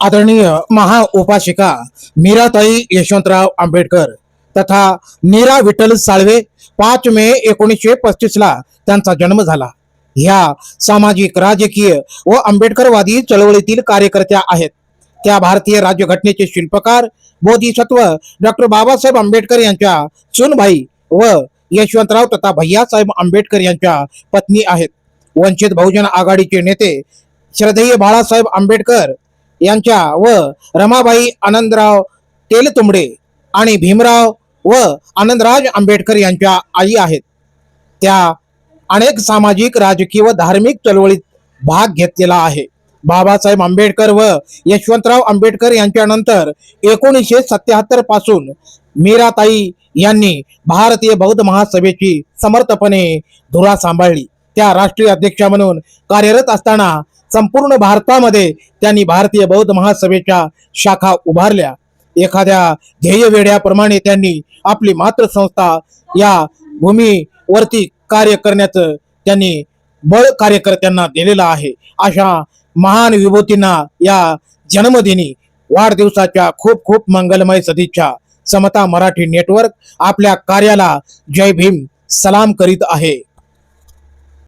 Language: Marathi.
आदरणीय महाउपासिका मीराताई यशवंतराव आंबेडकर तथा नीरा विठ्ठल साळवे पाच मे एकोणीसशे पस्तीस ला त्यांचा जन्म झाला. ह्या सामाजिक राजकीय व आंबेडकरवादी चळवळीतील कार्यकर्त्या आहेत. त्या भारतीय राज्यघटनेचे शिल्पकार बोधिसत्व डॉक्टर बाबासाहेब आंबेडकर यांच्या सुनभाई व यशवंतराव तथा भैयासाहेब आंबेडकर यांच्या पत्नी आहेत. वंचित बहुजन आघाडीचे नेते श्रद्धेय बाळासाहेब आंबेडकर यांच्या व रमाबाई आनंदराव तेलतुंबडे आणि भीमराव व आनंदराज आंबेडकर यांच्या आई आहेत. त्या अनेक सामाजिक राजकीय व धार्मिक चळवळीत भाग घेतलेला आहे. बाबासाहेब आंबेडकर व यशवंतराव आंबेडकर यांच्यानंतर एकोणीसशे सत्याहत्तरपासून मीराताई यांनी भारतीय बौद्ध महासभेची समर्थपणे धुरा सांभाळली. त्या राष्ट्रीय अध्यक्षा म्हणून कार्यरत असताना संपूर्ण भारतामध्ये त्यांनी भारतीय बौद्ध महासभेच्या शाखा उभारल्या. एखाद्या ध्येयवेड्याप्रमाणे त्यांनी आपली मातृसंस्था या भूमीवरती कार्य करण्याचं त्यांनी बळ कार्यकर्त्यांना दिलेलं आहे. अशा महान विभूतींना या जन्मदिनी वाढदिवसाच्या खूप खूप मंगलमय सदिच्छा. समता मराठी नेटवर्क आपल्या कार्याला जय भीम सलाम करीत आहे.